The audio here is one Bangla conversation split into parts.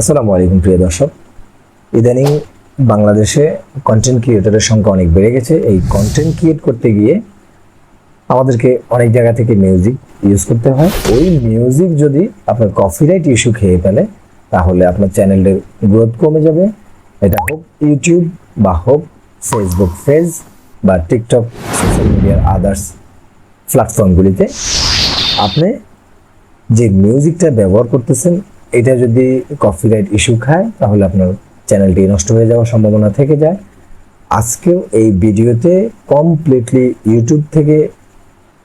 আসসালামু আলাইকুম, প্রিয় দর্শক। ইদানিং বাংলাদেশে কন্টেন্ট ক্রিয়েটরের সংখ্যা অনেক বেড়ে গেছে। এই কন্টেন্ট ক্রিয়েট করতে গিয়ে আমাদেরকে অনেক জায়গা থেকে মিউজিক ইউজ করতে হয়। ওই মিউজিক যদি আপনার কপিরাইট ইস্যু খেয়ে ফেলে, তাহলে আপনার চ্যানেলের গ্রোথ কমে যাবে। এটা হোক ইউটিউব বা হোক ফেসবুক পেজ বা টিকটক সোশ্যাল মিডিয়ার আদার্স প্ল্যাটফর্মগুলিতে আপনি যে মিউজিকটা ব্যবহার করতেছেন এটা যদি কপিরাইট ইস্যু খায়, তাহলে আপনার চ্যানেলটি নষ্ট হয়ে যাওয়ার সম্ভাবনা থেকে যায়। আজকেও এই ভিডিওতে কমপ্লিটলি ইউটিউব থেকে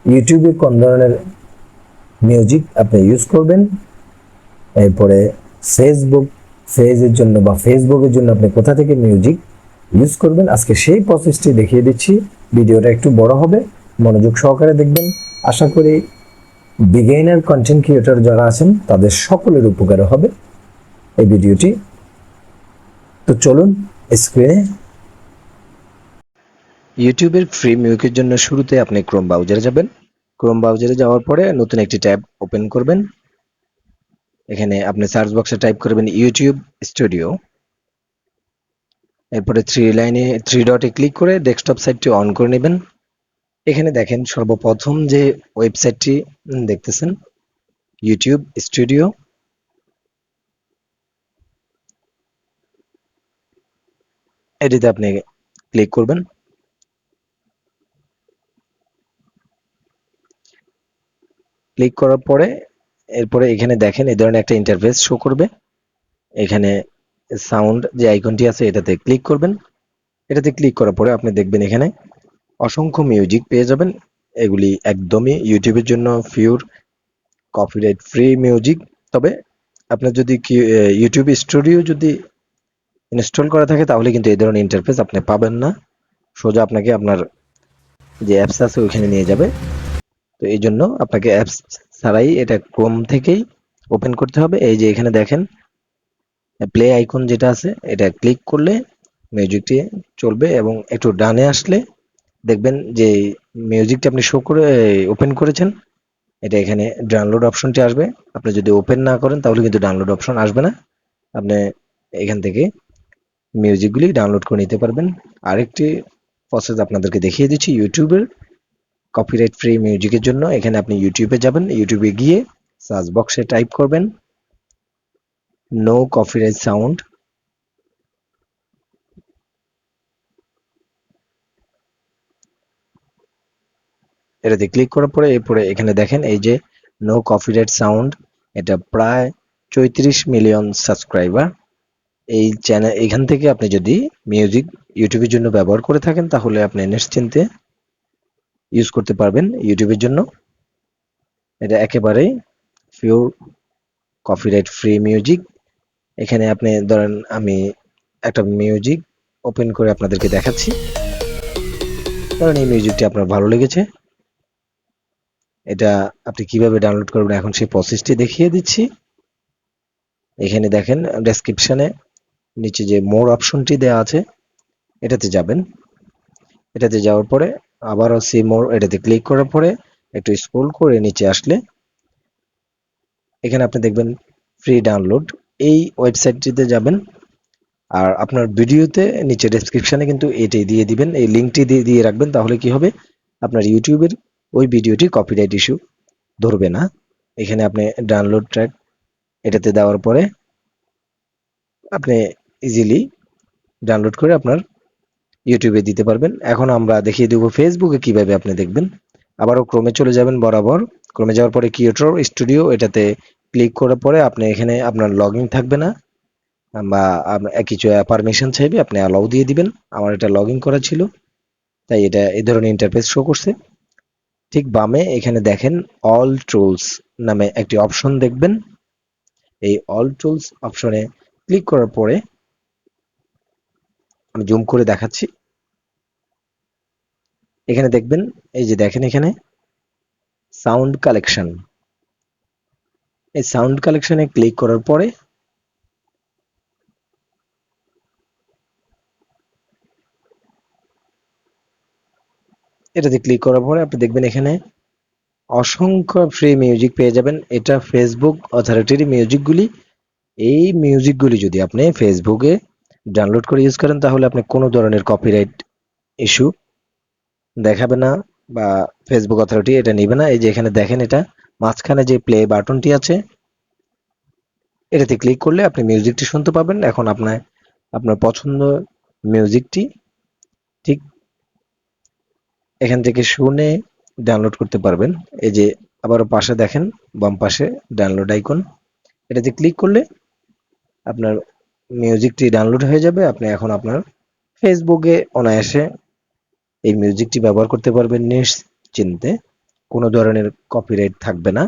ইউটিউবে কোন ধরনের মিউজিক আপনি ইউজ করবেন, এরপরে ফেসবুক ফেজের জন্য বা ফেসবুকের জন্য আপনি কোথা থেকে মিউজিক ইউজ করবেন, আজকে সেই প্রসেসটি দেখিয়ে দিচ্ছি। ভিডিওটা একটু বড় হবে, মনোযোগ সহকারে দেখবেন। আশা করি বিগেইনার কন্টেন্ট ক্রিয়েটর যারা আছেন, তাদের সকলের উপকার হবে এই ভিডিওটি। তো চলুন স্ক্রিনে ইউটিউবের ফ্রি মিউকের জন্য শুরুতে আপনি ক্রোম ব্রাউজারে যাবেন। ক্রোম ব্রাউজারে যাওয়ার পরে নতুন একটি ট্যাব ওপেন করবেন। এখানে আপনি সার্চ বক্সে টাইপ করবেন ইউটিউব স্টুডিও এরপরে থ্রি লাইনে থ্রি ডটে ক্লিক করে ডেস্কটপ সাইটটি অন করে নেবেন। এখানে দেখেন সর্বপ্রথম যে ওয়েবসাইটটি দেখতেছেন ইউটিউব স্টুডিও এটিতে আপনি ক্লিক করবেন। ক্লিক করার পরে, এরপরে এখানে দেখেন এই ধরনের একটা ইন্টারফেস শো করবে। এখানে সাউন্ড যে আইকনটি আছে, এটাতে ক্লিক করবেন। এটাতে ক্লিক করার পরে আপনি দেখবেন এখানে অসংখ্য মিউজিক পেয়ে যাবেন। এগুলি একদমই ইউটিউবের জন্য পিওর কপিরাইট ফ্রি মিউজিক তবে আপনার যদি ইউটিউব স্টুডিও যদি ইনস্টল করা থাকে, তাহলে কিন্তু এই ধরনের ইন্টারফেস আপনি পাবেন না। সোজা আপনাকে আপনার যে অ্যাপস আছে, ওইখানে নিয়ে যাবে। তো এই জন্য আপনাকে অ্যাপস ছাড়াই এটা ক্রোম থেকেই ওপেন করতে হবে। এই যে এখানে দেখেন প্লে আইকন যেটা আছে, এটা ক্লিক করলে মিউজিকটি চলবে এবং একটু ডানে আসলে দেখবেন যে মিউজিকটি আপনি শো করে ওপেন করেছেন, এটা এখানে ডাউনলোড অপশনটি আসবে। আপনি যদি ওপেন না করেন, তাহলে কিন্তু ডাউনলোড অপশন আসবে না। আপনি এখান থেকে মিউজিকগুলি ডাউনলোড করে নিতে পারবেন। আরেকটি প্রসেস আপনাদেরকে দেখিয়ে দিচ্ছি ইউটিউবের কপিরাইট ফ্রি মিউজিকের জন্য। এখানে আপনি ইউটিউবে যাবেন ইউটিউবে গিয়ে সার্চ বক্সে টাইপ করবেন নো কপিরাইট সাউন্ড এটাতে ক্লিক করার পরে এরপরে এখানে দেখেন এই যে নো কপিরাইট সাউন্ড এটা প্রায় চৌত্রিশ মিলিয়ন সাবস্ক্রাইবার এই চ্যানেল এখান থেকে আপনি যদি মিউজিক ইউটিউবের জন্য ব্যবহার করে থাকেন, তাহলে আপনি নিশ্চিন্তে ইউজ করতে পারবেন ইউটিউবের জন্য। এটা একেবারেই পিওর কপিরাইট ফ্রি মিউজিক এখানে আপনি ধরেন আমি একটা মিউজিক ওপেন করে আপনাদেরকে দেখাচ্ছি। ধরেন এই মিউজিকটি আপনার ভালো লেগেছে। এটা আপনি কীভাবে ডাউনলোড করবেন? এখন সেই প্রসেসটি দেখিয়ে দিচ্ছি। এখানে দেখেন ডেসক্রিপশনে নিচে যে মোর অপশনটি দেওয়া আছে, এটাতে যাবেন। এটাতে যাওয়ার পরে আবারও সি মোর এটাতে ক্লিক করার পরে একটু স্ক্রোল করে নিচে আসলে এখানে আপনি দেখবেন ফ্রি ডাউনলোড এই ওয়েবসাইটটিতে যাবেন আর আপনার ভিডিওতে নিচে ডেসক্রিপশানে কিন্তু এটাই দিয়ে দিবেন। এই লিঙ্কটি দিয়ে দিয়ে রাখবেন, তাহলে কি হবে? আপনার ইউটিউবের ওই ভিডিওটি কপিরাইট ইস্যু ধরবে না। এখানে আপনি ডাউনলোড ট্র্যাক এটাতে দেওয়ার পরে আপনি ইজিলি ডাউনলোড করে আপনার ইউটিউবে দিতে পারবেন। এখন আমরা দেখিয়ে দেবো ফেসবুকে কীভাবে আপনি দেখবেন। আবারও ক্রমে চলে যাবেন বরাবর। ক্রমে যাওয়ার পরে ক্রিয়েটর স্টুডিও এটাতে ক্লিক করার পরে আপনি এখানে আপনার লগ থাকবে না। বা কিছু পারমিশন চাইবে, আপনি অ্যালাউ দিয়ে দিবেন। আমার এটা লগ করা ছিল। তাই এটা এই ধরনের ইন্টারফেস শো করছে। ঠিক বামে এখানে দেখেন অল টুলস নামে একটি অপশন দেখবেন। এই অল টুলস অপশনে ক্লিক করার পরে আমি জুম করে দেখাচ্ছি। এখানে দেখবেন, এই যে দেখেন এখানে সাউন্ড কালেকশন এই সাউন্ড কালেকশনে ক্লিক করার পরে এটাতে ক্লিক করার পরে আপনি দেখবেন এখানে অসংখ্য ফ্রি মিউজিক পেয়ে যাবেন। এটা ফেসবুক অথরিটির মিউজিকগুলি এই মিউজিকগুলি যদি আপনি ফেসবুকে ডাউনলোড করে ইউজ করেন, তাহলে আপনি কোনো ধরনের কপিরাইট ইস্যু দেখাবে না বা ফেসবুক অথরিটি এটা নেবে না। এই যে এখানে দেখেন এটা, মাঝখানে যে প্লে বাটনটি আছে, এটাতে ক্লিক করলে আপনি মিউজিকটি শুনতে পাবেন। এখন আপনার আপনার পছন্দ মিউজিকটি ঠিক এখান থেকে শুনে ডাউনলোড করতে পারবেন। এই যে আবারও পাশে দেখেন, বাম পাশে ডাউনলোড আইকন এটাতে ক্লিক করলে আপনার মিউজিকটি ডাউনলোড হয়ে যাবে। আপনি এখন আপনার ফেসবুকে অনায়াসে এই মিউজিকটি ব্যবহার করতে পারবেন নিশ্চিন্তে। কোনো ধরনের কপিরাইট থাকবে না।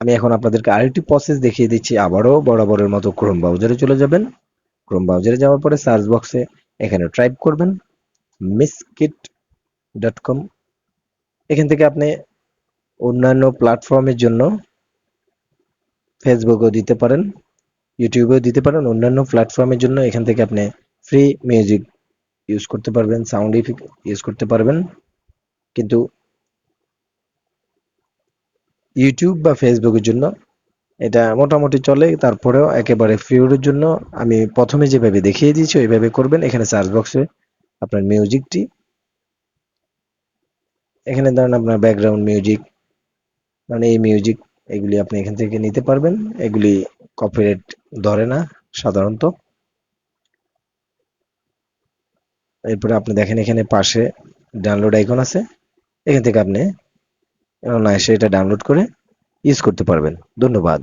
আমি এখন আপনাদেরকে আরেকটি প্রসেস দেখিয়ে দিচ্ছি। আবারও বরাবরের মতো ক্রোম ব্রাউজারে চলে যাবেন। ক্রোম ব্রাউজারে যাওয়ার পরে সার্চ বক্সে এখানে টাইপ করবেন মিসকিট ডট কম এখান থেকে আপনি অন্যান্য প্ল্যাটফর্মের জন্য ফেসবুকেও দিতে পারেন ইউটিউবেও দিতে পারেন, অন্যান্য প্ল্যাটফর্মের জন্য এখান থেকে আপনি ফ্রি মিউজিক ইউজ করতে পারবেন সাউন্ড ইফেক্ট ইউজ করতে পারবেন। কিন্তু ইউটিউব বা ফেসবুকের জন্য এটা মোটামুটি চলে, তারপরেও একেবারে ফ্রিওর জন্য আমি প্রথমে যেভাবে দেখিয়ে দিয়েছি, ওইভাবে করবেন। এখানে সার্চ বক্সে আপনার মিউজিকটি এখানে ধরেন আপনার ব্যাকগ্রাউন্ড মিউজিক মানে এই মিউজিক এগুলি আপনি এখান থেকে নিতে পারবেন। এগুলি কপিরাইট ধরে না, সাধারণত। এরপরে আপনি দেখেন এখানে পাশে ডাউনলোড আইকন আছে। এখান থেকে আপনি অনায়াসে এটা ডাউনলোড করে ইউজ করতে পারবেন। ধন্যবাদ।